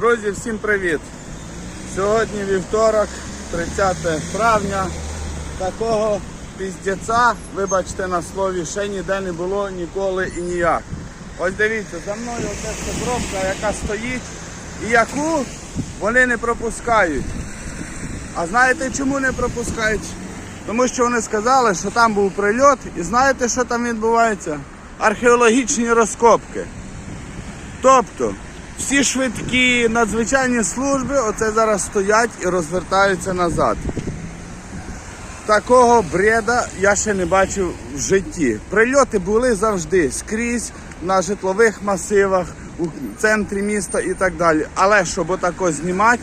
Друзі, всім привіт! Сьогодні вівторок, 30 травня. Такого піздеця, вибачте на слові, ще ніде не було ніколи і ніяк. Ось дивіться, за мною оця ця пробка, яка стоїть, і яку вони не пропускають. А знаєте чому не пропускають? Тому що вони сказали, що там був прильот, і знаєте, що там відбувається? Археологічні розкопки. Тобто, всі швидкі надзвичайні служби оце зараз стоять і розвертаються назад. Такого бреда я ще не бачив в житті. Прильоти були завжди скрізь на житлових масивах, у центрі міста і так далі. Але щоб отако знімати,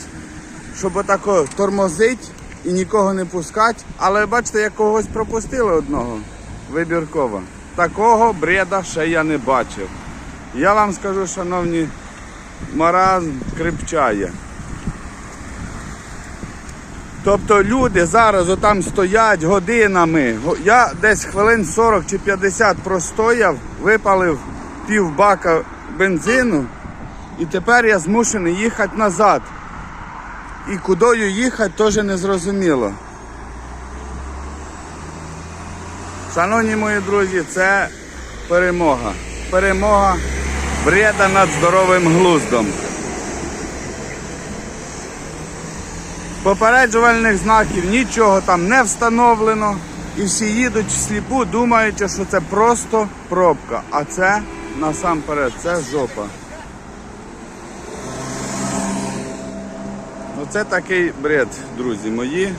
щоб отако тормозить і нікого не пускати. Але бачите, як когось пропустили одного вибірково. Такого бреда ще я не бачив. Я вам скажу, шановні, маразм крепчає. Тобто люди зараз отам стоять годинами. Я десь хвилин 40 чи 50 простояв, випалив пів бака бензину, і тепер я змушений їхати назад. І кудою їхати теж не зрозуміло. Шановні мої друзі, це перемога. Перемога бреда над здоровим глуздом. Попереджувальних знаків нічого там не встановлено. І всі їдуть всліпу, думаючи, що це просто пробка. А це насамперед, це жопа. Оце такий бред, друзі мої.